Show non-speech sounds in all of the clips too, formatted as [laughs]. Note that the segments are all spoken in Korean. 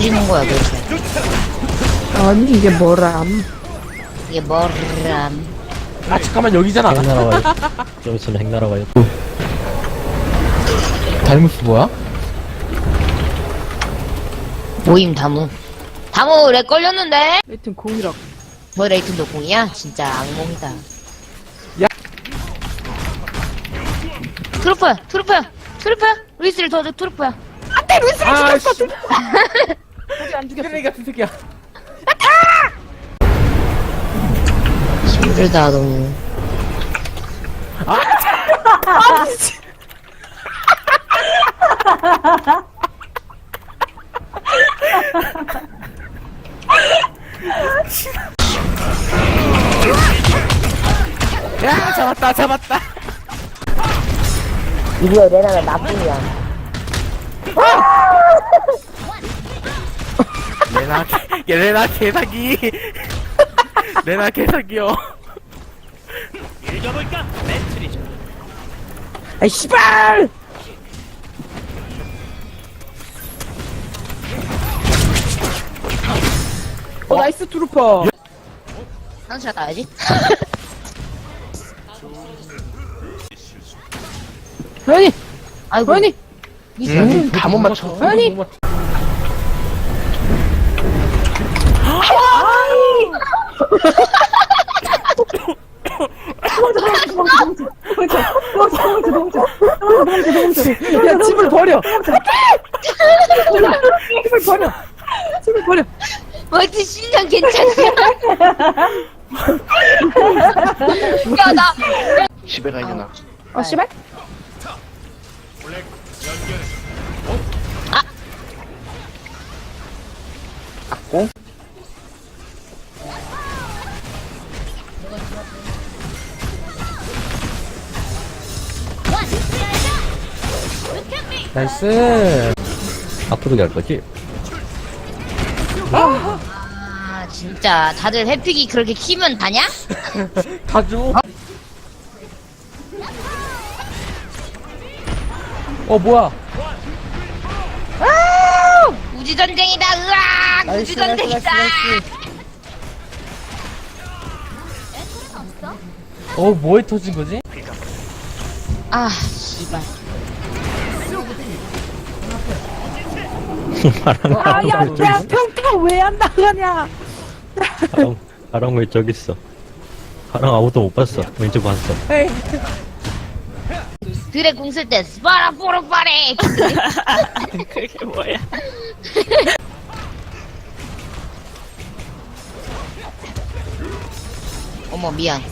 지는 거야 도대체? 아니 이게 뭐람 이게 뭐람? 아 잠깐만 여기잖아 핵 날아가요. [laughs] 좀 있으면 핵 날아가요. 달무스 뭐야? 모임 다무. 다무 렉 걸렸는데? 하여튼 공이라 뭐 레이튼도 공이야? 진짜 악몽이다. 야. 트루퍼야, 트루퍼야, 트루퍼야. 루이스를 도와줘, 트루퍼야. 아씨 안 죽였어. 쓰레기 같은 새끼야. 힘들다 너무. 야 잡았다 잡았다. 이거 레나가 나뿐이야. 레나 개- 레나 개사기. [laughs] 레나 개사기요. 아이 씨발! 어 나이스 트루퍼. 한시간 따야지. 아니 아이고. 아니 음, 다못 맞춰. 아니. 못 맞춰. 야 집을 버려 집을 버려 집을 버려 멀티 실력 괜찮냐? 야, 나. 집에 가 있나? 아 씨발 나이스 앞으로 갈 거지? 아, 진짜. 다들 해픽이 그렇게 키면 다냐? [laughs] 가주 어 뭐야 우주 전쟁이다, 으악! 우주전쟁이다! 어 뭐에 터진 거지? 아, 씨발. 아야 야 평타 왜 안 나가냐 가랑, 가랑 왜 저기 있어? 가랑 아무도 못 봤어. 왼쪽 봤어. 드래 궁쓸 때, 스파라, 포르파레! [laughs] 그게 뭐야 어머, 미안.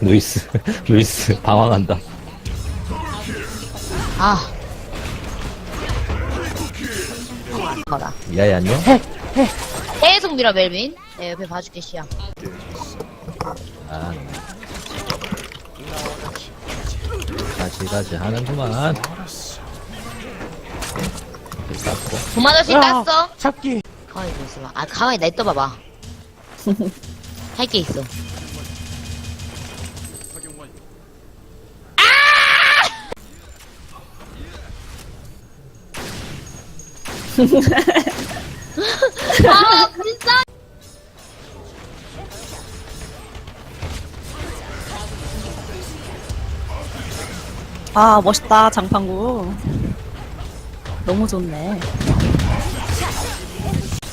루이스, [laughs] 루이스 방황한다. 아. 봐라. 미아이 안녕? 계속 밀어, 멜빈. 내 옆에 봐줄게, 시야. 아. 가지가지 하는구만. 땄고. 도마저씨 땄어? 잡기 가만히 좀 있어봐. 아, 가만히 나 있어봐봐. [laughs] 할 게 있어. 아! 아, 진짜! 아 멋있다 장판구 너무 좋네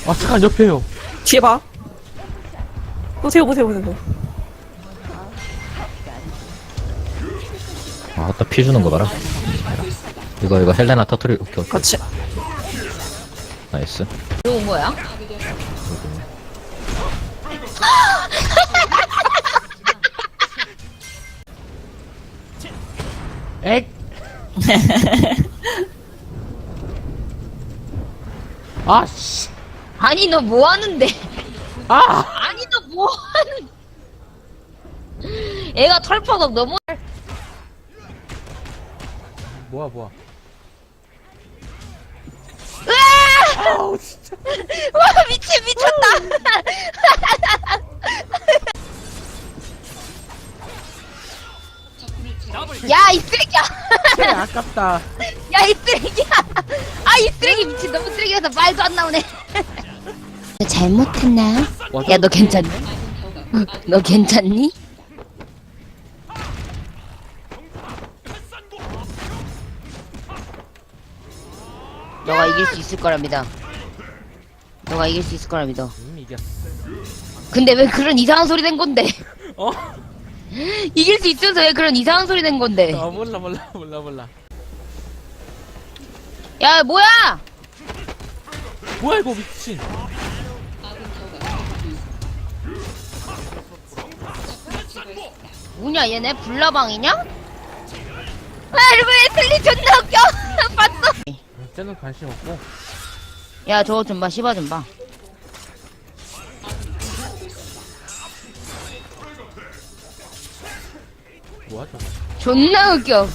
아 잠깐 옆에요 뒤에 봐 보세요 보세요 보세요 아, 아따 피 주는 거 봐라. 이거, 이거 헬레나 터트리, 오케이, 오케이. 그렇지 나이스. 좋은 거야? 액 아씨 아니, 너 뭐 하는데? 아 아니, 너 뭐 하는 애가 털퍼덕 너무. 뭐야 뭐야 아우 진짜 [laughs] 와, 미친, 미쳤다! 야, 이 쓰레기야! 그래 아깝다 야, 이 쓰레기야! 아, 이 쓰레기 미친, 너무 쓰레기 앞에서 말도 안 나오네. 잘못했나? 와, 야, 너 괜찮니? 너 괜찮니? 너가 이길 수 있을 거랍니다. 너가 이길 수 있을 거랍니다. 음, 이겼어. 근데 왜 그런 이상한 소리 낸 건데? [laughs] 어? [laughs] 이길 수 있으면서 왜 그런 이상한 소리 낸 건데? 아, 몰라, 몰라, 몰라, 몰라. 야, 뭐야! 뭐야, 이거 미친. 뭐냐, 얘네 불나방이냐? 아, 왜 틀리 존나 웃겨! [laughs] 봤어? 음, 쟤는 관심 없고. 야, 저거 좀 봐, 씹어 좀 봐. 뭐야, 저거. 존나 웃겨.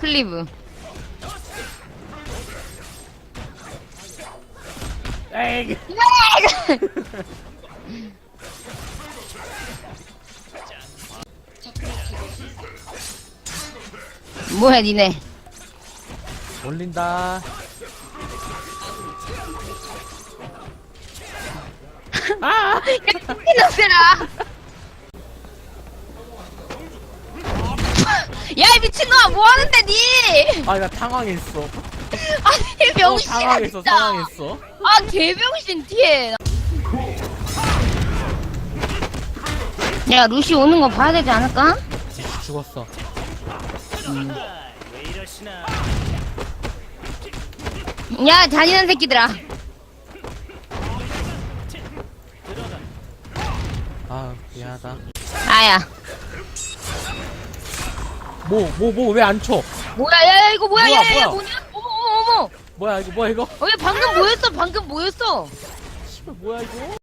클리브. 에이! 뭐야, 니네. 올린다. 아! 이놈들아! 야, 이 미친놈아, 뭐 하는데, 니! 아, 나 당황했어. 아니, 어, 병신아, 당황했어, 진짜. 당황했어. 아, 개병신 티에. 야, 루시 오는 거 봐야 되지 않을까? 죽었어. 야, 잔인한 새끼들아. 아, 미안하다. 아야. 뭐, 뭐, 뭐, 왜 안 쳐? 뭐야, 야, 야, 이거 뭐야, 뭐야, 야, 야, 야, 뭐야? 뭐냐? 어머, 어머, 어머. 뭐야, 이거, 뭐야, 이거? 어, 야, 방금 뭐였어? 방금 뭐였어? 씨발, 뭐야, 이거?